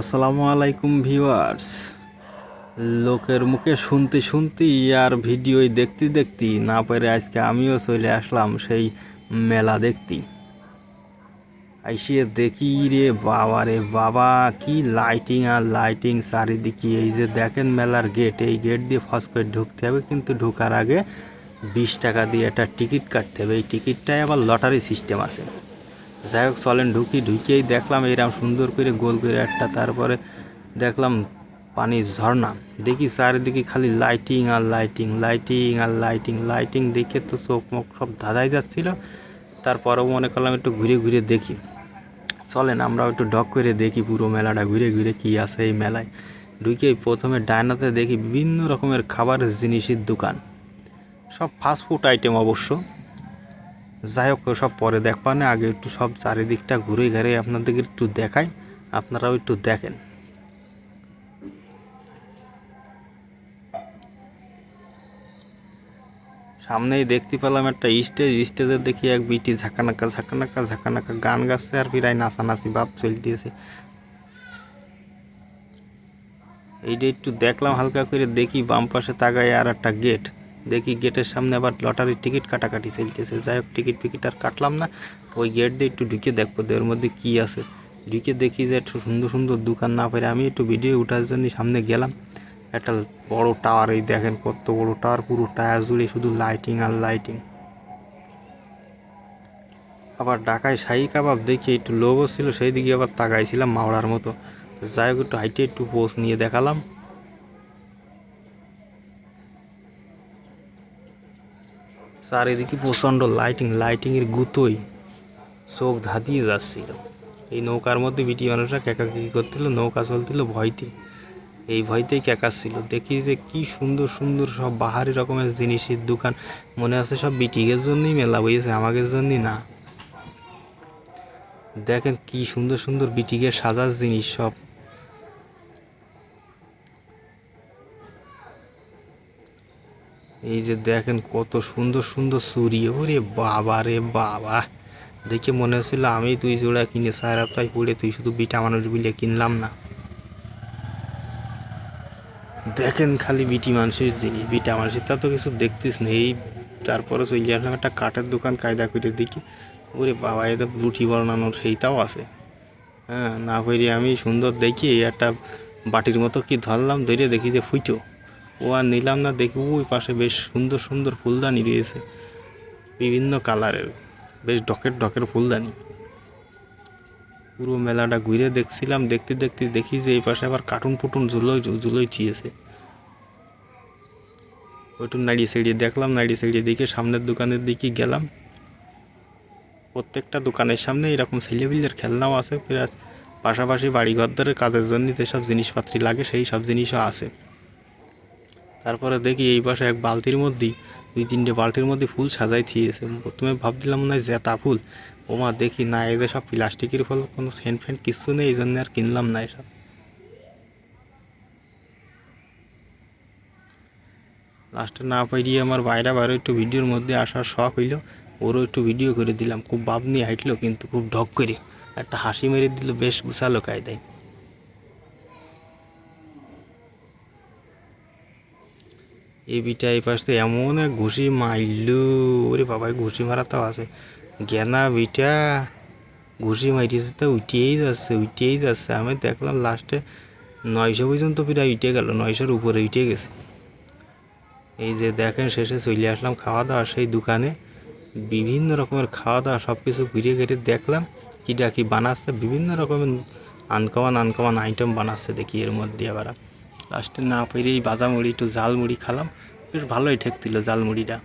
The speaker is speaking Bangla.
আসসালামু আলাইকুম ভিউয়ার্স। লোকের মুখে শুনতে শুনতে আর ভিডিওই দেখতে দেখতে না পেরে আজকে আমিও চলে আসলাম সেই মেলা দেখতে। আইসে দেখি রে বাবা রে বাবা, কি লাইটিং আর লাইটিং চারিদিকে। এই যে দেখেন মেলার গেট এই গেট দিয়ে ফার্স্ট করে ঢুকতে হবে, কিন্তু ঢোকার আগে বিশ টাকা দিয়ে একটা টিকিট কাটতে হবে। এই টিকিটটায় আবার লটারি সিস্টেম আছে। যাই হোক চলেন ঢুকি, ঢুকিয়েই দেখলাম এরকম সুন্দর করে গোল করে একটা, তারপরে দেখলাম পানির ঝর্ণা। দেখি চারিদিকে খালি লাইটিং আর লাইটিং লাইটিং আর লাইটিং লাইটিং দেখে তো চোখ মুখ সব ধাঁধাই যাচ্ছিল। তারপরেও মনে করলাম একটু ঘুরে ঘুরে দেখি। চলেন, আমরাও একটু ডক করে দেখি পুরো মেলাটা, ঘুরে ঘুরে কি আছে এই মেলায়। ঢুকেই প্রথমে ডায়নাতে দেখি বিভিন্ন রকমের খাবারের জিনিসের দোকান। সব ফাস্টফুড আইটেম অবশ্য। যাই হোক সব পরে দেখবা না, আগে একটু সব চারিদিকটা ঘুরে ঘুরে আপনাদেরকে একটু দেখাই, আপনারাও একটু দেখেন। সামনেই দেখতে পেলাম একটা স্টেজ, স্টেজে দেখি এক বিটি ঝাঁকানাকা ঝাঁকানাকা ঝাঁকানাকা গান গাচ্ছে আর প্রায় নাচানাচি ভাব চলতেছে এইটা একটু দেখলাম, হালকা করে দেখি বাম পাশে তাকায় আর একটা গেট। দেখি গেটের সামনে আবার লটারির টিকিট কাটাকাটি চলতেছে। যাই হোক, টিকিট ফিকিট আর কাটলাম না। ওই গেট দিয়ে একটু ঢুকে দেখব ওর মধ্যে কি আছে। ঢুকে দেখি যে একটু সুন্দর সুন্দর দোকান না পেরে আমি একটু ভিডিও ওঠার জন্য সামনে গেলাম। একটা বড় টাওয়ার, এই দেখেন কত বড় টাওয়ার, পুরো টায়ার জুড়ে শুধু লাইটিং আর লাইটিং আবার ঢাকায় শাহি কাবাব দেখি একটু লোভ ছিল, সেই দিকে আবার তাকাইছিলাম মাওড়ার মতো। যাই হোক, একটু হাইটে একটু পোস্ট নিয়ে দেখালাম। চারিদিকে প্রচণ্ড লাইটিং লাইটিংয়ের গুতোই। চোখ ধাঁধিয়ে যাচ্ছিল। এই নৌকার মধ্যে বিটি মানুষরা ক্যাকাকি করছিল, নৌকা চলছিল ভয়তে। এই ভয়তেই ক্যাকাচ্ছিল দেখি যে কি সুন্দর সুন্দর সব বাহারি রকমের জিনিসের দোকান। মনে আছে সব বিটিকের জন্যই মেলা বইয়েছে, আমাদের জন্যই না। দেখেন কি সুন্দর সুন্দর বিটিকের সাজার জিনিস সব। এই যে দেখেন কত সুন্দর সুন্দর চুরি, ওরে বাবা রে বাবা। দেখে মনে হচ্ছিল আমি তুই জোড়া কিনে সারা তাই পড়ে, তুই শুধু বিটা মানুষ বিলে কিনলাম না। দেখেন খালি বিটি মানুষের জিনিস, বিটা মানুষের তা তো কিছু দেখতিস না। এই তারপরে চলে আসলাম একটা কাঠের দোকান কায়দা করে দেখি। ওরে বাবা এদের রুটি বানানোর সেইটাও আছে। হ্যাঁ না করে আমি সুন্দর দেখি, একটা বাটির মতো কি ধরলাম ধরে দেখি যে ফুটো। ও আর নিলাম না, দেখি, ওই পাশে বেশ সুন্দর সুন্দর ফুলদানি রয়েছে, বিভিন্ন কালারের, বেশ ডকের ডকের ফুলদানি। পুরো মেলাটা ঘুরে দেখছিলাম, দেখতে দেখতে দেখি যে এই পাশে আবার কার্টুন ফুটুন ঝুলোই ঝুলোই চিয়েছে ওইটু নাড়িয়ে সেড়িয়ে দেখলাম, নাড়িয়ে সেড়িয়ে দেখে সামনের দোকানের দিকে গেলাম। প্রত্যেকটা দোকানের সামনে এরকম ছেলেপিলের খেলনাও আছে, প্লাস পাশাপাশি বাড়ি ঘরদরের কাজের জন্য যেসব জিনিসপাতি লাগে, সেই সব জিনিসও আছে। তারপরে দেখি এই পাশে এক বালতির মধ্যেই দুই তিনটে বালতির মধ্যে ফুল সাজাই থিয়েছে প্রথমে ভাবছিলাম মনে হয় জেতা ফুল। ওমা, দেখি না এদের সব প্লাস্টিকের ফল, কোনো সেন্ট ফেন্ট কিচ্ছু নেই, এই জন্য আর কিনলাম না এসব। লাস্টে না পাইয়ে আমার বাইরে বাইরে একটু ভিডিওর মধ্যে আসার শখ হইল, ওরও একটু ভিডিও করে দিলাম। খুব ভাব নিয়ে হাঁটলো কিন্তু খুব ঢক করে। একটা হাসি মেরে দিল, বেশ গুছালো কায়দায়। এই বিটা এই পাশে এমন এক ঘুষি মারলো ওরে বাবাই ঘুষি মারা তো আছে। গেনা বিটা, ঘুষি মারিয়েছে তো উঠেই যাচ্ছে উঠেই যাচ্ছে। আমি দেখলাম লাস্টে নয়শো পর্যন্ত প্রায় উঠে গেল, নয়শোর উপরে উঠে গেছে। এই যে দেখেন, শেষে চলে আসলাম খাওয়া দাওয়া সেই দোকানে বিভিন্ন রকমের খাওয়া দাওয়া সব কিছু ঘুরে ঘিরে দেখলাম কীটা কী বানাচ্ছে, বিভিন্ন রকমের আনকমান আনকমান আইটেম বানাচ্ছে দেখি এর মধ্যে আবার। লাস্টে না পেরে এই বাজা মুড়ি একটু ঝালমুড়ি খালাম। বেশ ভালোই ঠেকছিল জাল মুড়িটা